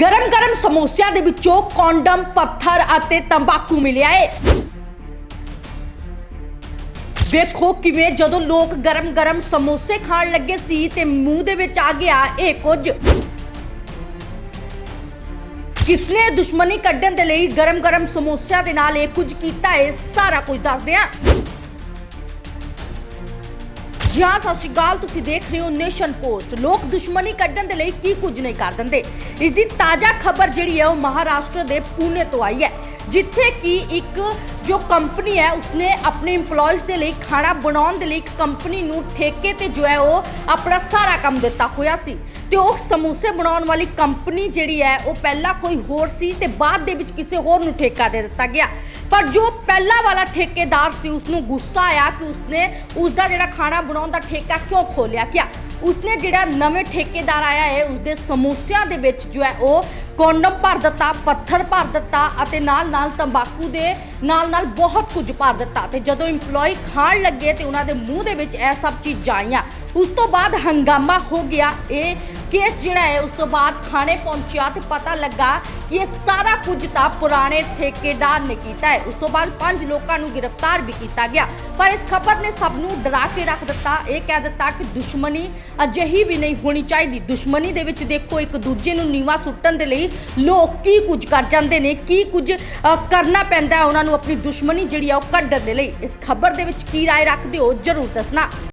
ਗਰਮ-ਗਰਮ ਸਮੋਸਿਆਂ ਦੇ ਵਿੱਚੋਂ ਕੌਂਡਮ, ਪੱਥਰ ਅਤੇ ਤੰਬਾਕੂ ਮਿਲਿਆ ਏ। ਵੇਖੋ ਕਿਵੇਂ ਜਦੋਂ ਲੋਕ ਗਰਮ-ਗਰਮ ਸਮੋਸੇ ਖਾਣ ਲੱਗੇ ਸੀ ਤੇ ਮੂੰਹ ਦੇ ਵਿੱਚ ਆ ਗਿਆ ਇਹ ਕੁਝ। ਕਿਸਨੇ ਦੁਸ਼ਮਣੀ ਕੱਢਣ ਦੇ ਲਈ ਗਰਮ-ਗਰਮ ਸਮੋਸਿਆਂ ਦੇ ਨਾਲ ਇਹ ਕੁਝ ਕੀਤਾ ਏ, ਸਾਰਾ ਕੁਝ ਦੱਸਦੇ ਹਾਂ ਜੀ ਹਾਂ, ਸਤਿ ਸ਼੍ਰੀ ਅਕਾਲ। ਤੁਸੀਂ ਦੇਖ ਰਹੇ ਹੋ ਨੇਸ਼ਨ ਪੋਸਟ। ਲੋਕ ਦੁਸ਼ਮਣੀ ਕੱਢਣ ਦੇ ਲਈ ਕੀ ਕੁਝ ਨਹੀਂ ਕਰ ਦਿੰਦੇ। ਇਸ ਦੀ ਤਾਜ਼ਾ ਖਬਰ ਜਿਹੜੀ ਹੈ, ਉਹ ਮਹਾਰਾਸ਼ਟਰ ਦੇ ਪੂਨੇ ਤੋਂ ਆਈ ਹੈ, ਜਿੱਥੇ ਕਿ ਇੱਕ ਜੋ ਕੰਪਨੀ ਹੈ, ਉਸਨੇ ਆਪਣੇ EMPLOYEES ਦੇ ਲਈ ਖਾਣਾ ਬਣਾਉਣ ਦੇ ਲਈ ਇੱਕ ਕੰਪਨੀ ਨੂੰ ਠੇਕੇ ਤੇ ਜੋ ਹੈ, ਉਹ ਆਪਣਾ ਸਾਰਾ ਕੰਮ ਦਿੱਤਾ ਹੋਇਆ ਸੀ। ਤੇ ਉਹ ਸਮੋਸੇ ਬਣਾਉਣ ਵਾਲੀ ਕੰਪਨੀ ਜਿਹੜੀ ਹੈ, ਉਹ ਪਹਿਲਾਂ ਕੋਈ ਹੋਰ ਸੀ ਤੇ ਬਾਅਦ ਦੇ ਵਿੱਚ ਕਿਸੇ ਹੋਰ ਨੂੰ ਠੇਕਾ ਦੇ ਦਿੱਤਾ ਗਿਆ। ਪਰ ਜੋ ਪਹਿਲਾਂ ਵਾਲਾ ਠੇਕੇਦਾਰ ਸੀ ਉਸ ਨੂੰ ਗੁੱਸਾ ਆਇਆ ਕਿ ਉਸਨੇ ਉਸ ਦਾ ਜਿਹੜਾ ਖਾਣਾ ਬਣਾਉਣ ਦਾ ਠੇਕਾ ਕਿਉਂ ਖੋਲਿਆ ਗਿਆ। ਉਸਨੇ ਜਿਹੜਾ ਨਵੇਂ ਠੇਕੇਦਾਰ ਆਇਆ ਹੈ, ਉਸਦੇ ਸਮੋਸਿਆਂ ਦੇ ਵਿੱਚ ਜੋ ਹੈ, ਉਹ ਕੋਂਡਮ ਭਰ ਦਿੱਤਾ, ਪੱਥਰ ਭਰ ਦਿੱਤਾ ਅਤੇ ਨਾਲ ਨਾਲ ਤੰਬਾਕੂ ਦੇ ਨਾਲ ਨਾਲ ਬਹੁਤ ਕੁਝ ਭਰ ਦਿੱਤਾ। ਤੇ ਜਦੋਂ EMPLOYE ਖਾਣ ਲੱਗੇ ਤੇ ਉਹਨਾਂ ਦੇ ਮੂੰਹ ਦੇ ਵਿੱਚ ਇਹ ਸਭ ਚੀਜ਼ਾਂ ਆਈਆਂ। ਉਸ ਤੋਂ ਬਾਅਦ ਹੰਗਾਮਾ ਹੋ ਗਿਆ। ਇਹ ਕੇਸ ਜਿਹੜਾ ਹੈ, ਉਸ ਤੋਂ ਬਾਅਦ ਥਾਣੇ ਪਹੁੰਚਿਆ ਤੇ ਪਤਾ ਲੱਗਾ ਕਿ ਇਹ ਸਾਰਾ ਕੁਝ ਤਾਂ ਪੁਰਾਣੇ ਠੇਕੇਦਾਰ ਨੇ ਕੀਤਾ ਹੈ। ਉਸ ਤੋਂ ਬਾਅਦ ਪੰਜ ਲੋਕਾਂ ਨੂੰ ਗ੍ਰਿਫਤਾਰ ਵੀ ਕੀਤਾ ਗਿਆ। ਪਰ ਇਸ ਖਬਰ ਨੇ ਸਭ ਨੂੰ ਡਰਾ ਕੇ ਰੱਖ ਦਿੱਤਾ। ਇਹ ਕਹਿ ਦਿੱਤਾ ਕਿ ਦੁਸ਼ਮਣੀ ਅਜਿਹੀ ਵੀ ਨਹੀਂ ਹੋਣੀ ਚਾਹੀਦੀ। ਦੁਸ਼ਮਣੀ ਦੇ ਵਿੱਚ ਦੇਖੋ, ਇੱਕ ਦੂਜੇ ਨੂੰ ਨੀਵਾ ਸੁੱਟਣ ਦੇ ਲਈ ਲੋਕ ਕੀ ਕੁਝ ਕਰ ਜਾਂਦੇ ਨੇ, ਕੀ ਕੁਝ ਕਰਨਾ ਪੈਂਦਾ ਉਹਨਾਂ ਨੂੰ ਆਪਣੀ ਦੁਸ਼ਮਣੀ ਜਿਹੜੀ ਆ, ਉਹ ਕੱਢਣ ਦੇ ਲਈ। ਇਸ ਖਬਰ ਦੇ ਵਿੱਚ ਕੀ ਰਾਏ ਰੱਖਦੇ ਹੋ, ਜਰੂਰ ਦੱਸਣਾ।